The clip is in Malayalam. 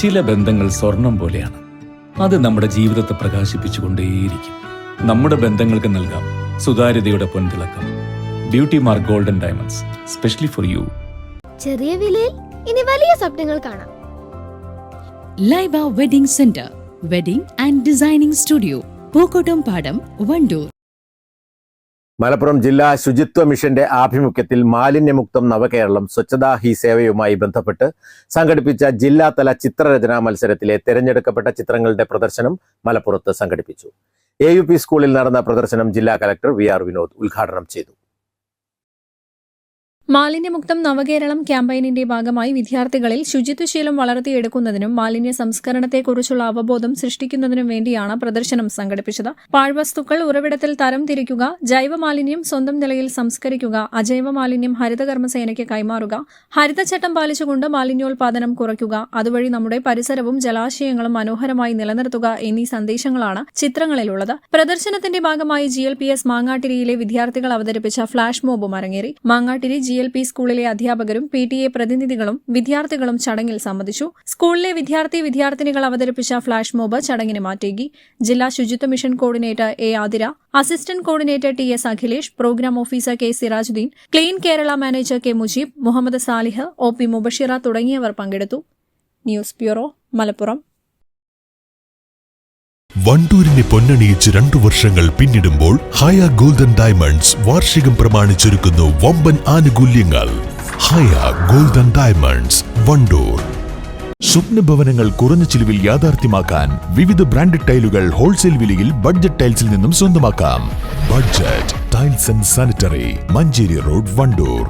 ചില ബന്ധങ്ങൾ സ്വർണം പോലെയാണ്. അത് നമ്മുടെ ജീവിതത്തെ പ്രകാശിപ്പിച്ചുകൊണ്ടേയിരിക്കും. നമ്മുടെ ബന്ധങ്ങൾക്ക് നൽകാം സുതാര്യതയുടെ പൊൻതിളക്കം. Beauty mark golden diamonds specially for you ചെറിയ വിലയിൽ ഇനി വലിയ സ്വപ്നങ്ങൾ കാണാം. Laiba wedding centre wedding and designing studio Pookkottumpadam Wandoor Malappuram ജില്ലാ ശുചിത്വ മിഷന്റെ ആഭിമുഖ്യത്തിൽ മാലിന്യമുക്തം നവകേരളം സ്വച്ഛതാ ഹി സേവയുമായി ബന്ധപ്പെട്ട് സംഘടിപ്പിച്ച ജില്ലാതല ചിത്രരചനാ മത്സരത്തിലെ തെരഞ്ഞെടുക്കപ്പെട്ട ചിത്രങ്ങളുടെ പ്രദർശനം മലപ്പുറത്ത് സംഘടിപ്പിച്ചു. എ സ്കൂളിൽ നടന്ന പ്രദർശനം ജില്ലാ കലക്ടർ വി ആർ വിനോദ് ഉദ്ഘാടനം ചെയ്തു. മാലിന്യമുക്തം നവകേരളം ക്യാമ്പയിനിന്റെ ഭാഗമായി വിദ്യാർത്ഥികളിൽ ശുചിത്വശീലം വളർത്തിയെടുക്കുന്നതിനും മാലിന്യ സംസ്കരണത്തെക്കുറിച്ചുള്ള അവബോധം സൃഷ്ടിക്കുന്നതിനും വേണ്ടിയാണ് പ്രദർശനം സംഘടിപ്പിച്ചത്. പാഴ്വസ്തുക്കൾ ഉറവിടത്തിൽ തരം തിരിക്കുക ജൈവ മാലിന്യം സ്വന്തം നിലയിൽ സംസ്കരിക്കുക അജൈവ മാലിന്യം ഹരിതകർമ്മസേനയ്ക്ക് കൈമാറുക ഹരിതചട്ടം പാലിച്ചുകൊണ്ട് മാലിന്യോൽപാദനം കുറയ്ക്കുക അതുവഴി നമ്മുടെ പരിസരവും ജലാശയങ്ങളും മനോഹരമായി നിലനിർത്തുക എന്നീ സന്ദേശങ്ങളാണ് ചിത്രങ്ങളിലുള്ളത്. പ്രദർശനത്തിന്റെ ഭാഗമായി ജി എൽ പി എസ് മാങ്ങാട്ടിരിയിലെ വിദ്യാർത്ഥികൾ അവതരിപ്പിച്ച ഫ്ളാഷ് മോബും അരങ്ങേറി. മാങ്ങാട്ടിരി ജി എൽ പി സ്കൂളിലെ അധ്യാപകരും പി ടി എ പ്രതിനിധികളും വിദ്യാർത്ഥികളും ചടങ്ങിൽ സംബന്ധിച്ചു. സ്കൂളിലെ വിദ്യാർത്ഥി വിദ്യാർത്ഥിനികൾ അവതരിപ്പിച്ച ഫ്ളാഷ് മോബ് ചടങ്ങിന് മാറ്റേകി. ജില്ലാ ശുചിത്വ mission coordinator A Athira assistant coordinator T S Akhilesh programme officer K Sirajuddin clean Kerala manager K Mujeeb Muhammad Salih O P Mubashira തുടങ്ങിയവർ പങ്കെടുത്തു. News bureau Malappuram. വണ്ടൂരിനെ പൊന്നണിയിച്ച് രണ്ടു വർഷങ്ങൾ പിന്നിടുമ്പോൾ ഹയ ഗോൾഡൻ ഡയമണ്ട്സ് വാർഷികം പ്രമാണിച്ചൊരുക്കുന്നു വമ്പൻ ആനുകൂല്യങ്ങൾ. Haya golden diamonds Wandoor. സ്വപ്നഭവനങ്ങൾ കുറഞ്ഞ ചിലവിൽ യാഥാർത്ഥ്യമാക്കാൻ വിവിധ ബ്രാൻഡഡ് ടൈലുകൾ ഹോൾസെയിൽ വിലയിൽ ബഡ്ജറ്റ് ടൈൽസിൽ നിന്നും സ്വന്തമാക്കാം. Budget tiles and sanitary Manjeri road Wandoor.